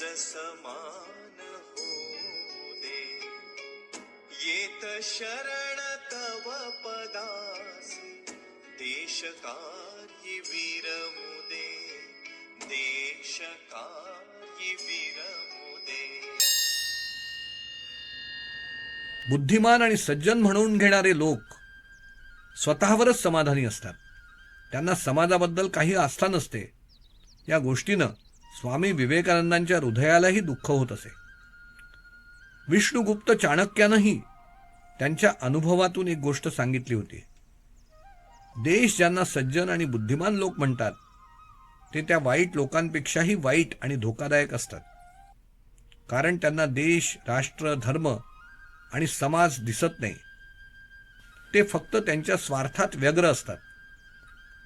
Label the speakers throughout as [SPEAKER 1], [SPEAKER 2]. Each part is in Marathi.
[SPEAKER 1] जसमान समान दे. येत शरण तव पदासी. देश कार्य विरमुदे देश कार्य विरमुदे
[SPEAKER 2] बुद्धिमान आणि सज्जन म्हणून घेणारे लोक स्वतःवरच समाधानी असतात. त्यांना समाजाबद्दल काही आस्था नसते. या गोष्टीनं स्वामी विवेकानंदांच्या हृदयालाही दुःख होत असे. विष्णुगुप्त चाणक्यानंही त्यांच्या अनुभवातून एक गोष्ट सांगितली होती. देश ज्यांना सज्जन आणि बुद्धिमान लोक म्हणतात ते त्या वाईट लोकांपेक्षाही वाईट आणि धोकादायक असतात. कारण त्यांना देश राष्ट्र धर्म आणि समाज दिसत नाही. ते फक्त त्यांच्या स्वार्थात व्यग्र असतात.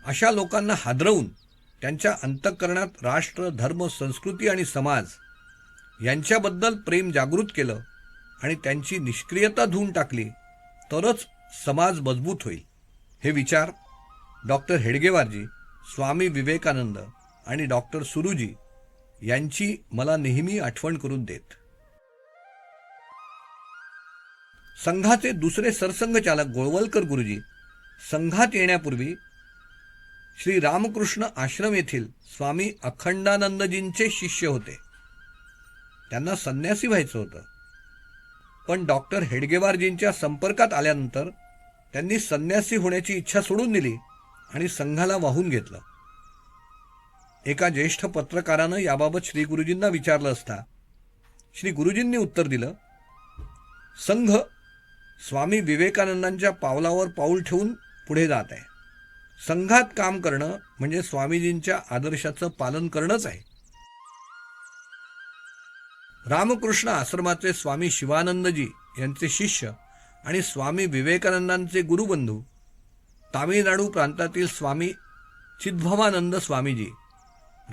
[SPEAKER 2] अशा लोकांना हादरवून त्यांच्या अंतःकरणात राष्ट्र धर्म संस्कृती आणि समाज यांच्याबद्दल प्रेम जागृत केलं आणि त्यांची निष्क्रियता धुवून टाकली तरच समाज मजबूत होईल. हे विचार डॉक्टर हेडगेवारजी स्वामी विवेकानंद आणि डॉक्टर सुरुजी यांची मला नेहमी आठवण करून देत. संघाचे दुसरे सरसंघचालक गोळवलकर गुरुजी संघात येण्यापूर्वी श्री रामकृष्ण आश्रम येथील स्वामी अखंडानंदजींचे शिष्य होते. त्यांना संन्यासी व्हायचं होतं. पण डॉक्टर हेडगेवारजींच्या संपर्कात आल्यानंतर त्यांनी संन्यासी होण्याची इच्छा सोडून दिली आणि संघाला वाहून घेतलं. एका ज्येष्ठ पत्रकारानं याबाबत श्री गुरुजींना विचारलं असता श्री गुरुजींनी उत्तर दिलं संघ स्वामी विवेकानंदांच्या पावलावर पाऊल ठेवून पुढे जात आहे. संघात काम करणं म्हणजे स्वामीजींच्या आदर्शाचं पालन करणंच आहे. रामकृष्ण आश्रमाचे स्वामी शिवानंदजी यांचे शिष्य आणि स्वामी विवेकानंदांचे गुरुबंधू तामिळनाडू प्रांतातील स्वामी चिद्भवानंद स्वामीजी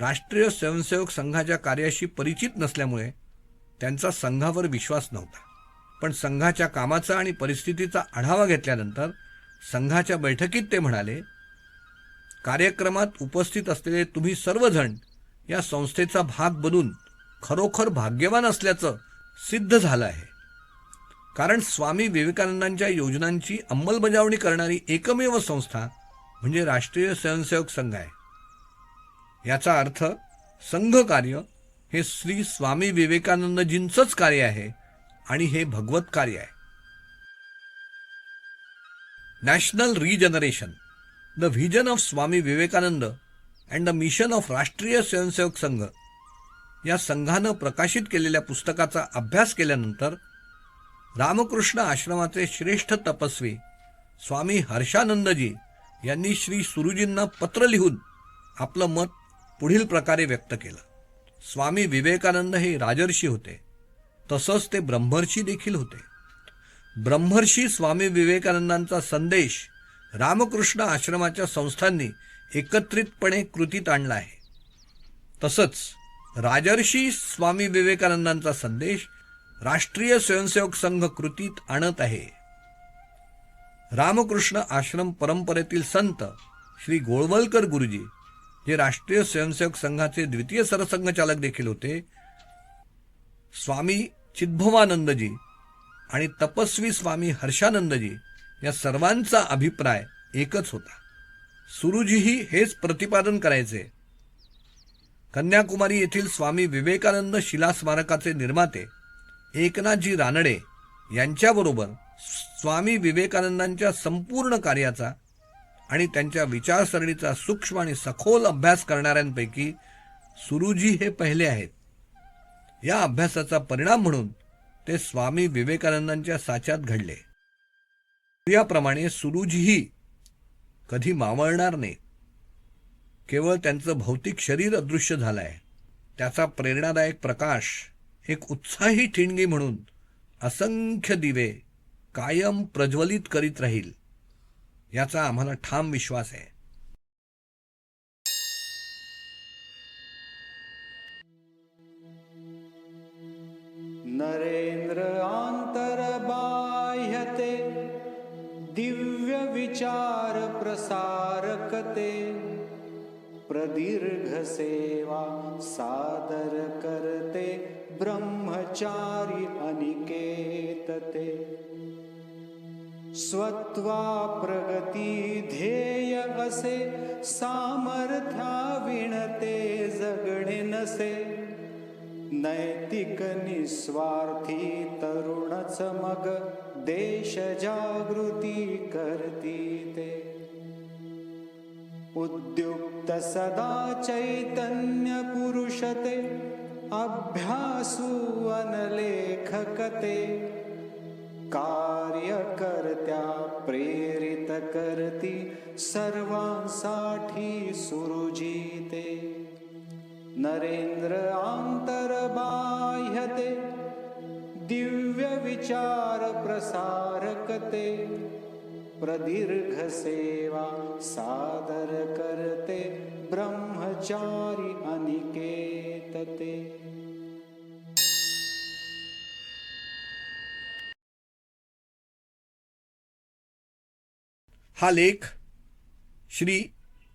[SPEAKER 2] राष्ट्रीय स्वयंसेवक संघाच्या कार्याशी परिचित नसल्यामुळे त्यांचा संघावर विश्वास नव्हता. पण संघाच्या कामाचा आणि परिस्थितीचा आढावा घेतल्यानंतर संघाच्या बैठकीत ते म्हणाले कार्यक्रमात उपस्थित असलेले तुम्ही सर्वजण या संस्थेचा भाग बनून खरोखर भाग्यवान असल्याचं सिद्ध झालं आहे. कारण स्वामी विवेकानंदांच्या योजनांची अंमलबजावणी करणारी एकमेव संस्था म्हणजे राष्ट्रीय स्वयंसेवक संघ आहे. याचा अर्थ संघ कार्य हे श्री स्वामी विवेकानंदजींचंच कार्य आहे आणि हे भगवत कार्य आहे. National regeneration the vision of Swami Vivekananda and the mission of Rashtriya Swayamsevak Sangh या संघानं प्रकाशित केलेल्या पुस्तकाचा अभ्यास केल्यानंतर रामकृष्ण आश्रमाचे श्रेष्ठ तपस्वी स्वामी हर्षानंदजी यांनी श्री सुरुजींना पत्र लिहून आपलं मत पुढील प्रकारे व्यक्त केलं. स्वामी विवेकानंद हे राजर्षी होते. तसंच ते ब्रह्मर्षी देखील होते. ब्रह्मर्षी स्वामी विवेकानंदांचा संदेश रामकृष्ण आश्रमाच्या संस्थांनी एकत्रितपणे कृतीत आणला आहे. तसंच राजर्षी स्वामी विवेकानंदांचा संदेश राष्ट्रीय स्वयंसेवक संघ कृतीत आणत आहे. रामकृष्ण आश्रम परंपरेतील संत श्री गोळवलकर गुरुजी जे राष्ट्रीय स्वयंसेवक संघाचे द्वितीय सरसंघचालक देखील होते स्वामी चिद्भवानंदजी आणि तपस्वी स्वामी हर्षानंदजी या सर्वांचा अभिप्राय एकच होता. सुरुजीही हेच प्रतिपादन करायचे. कन्याकुमारी येथील स्वामी विवेकानंद शिला स्मारकाचे निर्माते एकनाथजी रानडे यांच्याबरोबर स्वामी विवेकानंदांच्या संपूर्ण कार्याचा आणि त्यांच्या विचारसरणीचा सूक्ष्म आणि सखोल अभ्यास करणाऱ्यांपैकी सुरुजी हे पहिले आहेत. या अभ्यासाचा परिणाम म्हणून ते स्वामी विवेकानंदांच्या साच्यात घडले. सूर्याप्रमाणे सुरुजही कधी मावळणार नाही. केवळ त्यांचं भौतिक शरीर अदृश्य झालं आहे त्याचा प्रेरणादायक प्रकाश एक उत्साही ठिणगी म्हणून असंख्य दिवे कायम प्रज्वलित करीत राहील याचा आम्हाला ठाम विश्वास आहे.
[SPEAKER 3] विचार प्रसारकते। प्रदीर्घ सेवा सादर करते ब्रह्मचारी अनिकेतते। स्वत्वा प्रगती ध्येय असे सामर्थ्या विणते जगणे नसे। नैतिक निस्वार्थी तरुणच मग देश जागृती करती ते. उद्युक्त सदा चैतन्य पुरुषते अभ्यासू अनलेखकते कार्यकर्त्या प्रेरित करती सर्वांसाठी सुरुजीते. नरेंद्र आंतरबाह्यते दिव्य विचार प्रसारकते, प्रदीर्घ सेवा सादर करते, ब्रह्मचारी अनिकेतते।
[SPEAKER 2] हा लेख श्री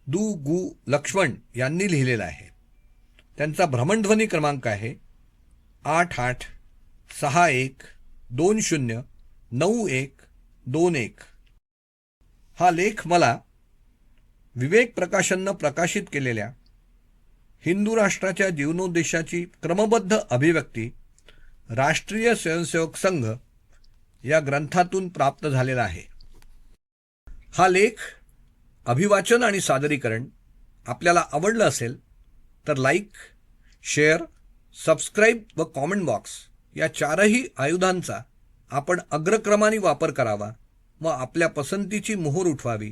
[SPEAKER 2] दु गु लक्ष्मण यांनी लिहिलेला आहे. त्यांचा भ्रमणध्वनी क्रमांक आहे आठ आठ सहा एक दोन शून्य नऊ एक दोन एक. हा लेख मला विवेक प्रकाशननं प्रकाशित केलेल्या हिंदू राष्ट्राच्या जीवनोद्देशाची क्रमबद्ध अभिव्यक्ती राष्ट्रीय स्वयंसेवक संघ या ग्रंथातून प्राप्त झालेला आहे. हा लेख अभिवाचन आणि सादरीकरण आपल्याला आवडलं असेल तर लाईक शेअर सबस्क्राईब व कॉमेंट बॉक्स या चारही आयुधांचा आपण अग्रक्रमाने वापर करावा. व आपल्या पसंतीची मोहोर उठवावी.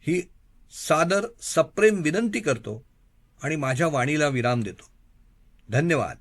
[SPEAKER 2] ही सादर सप्रेम विनंती करतो आणि माझ्या वाणीला विराम देतो. धन्यवाद.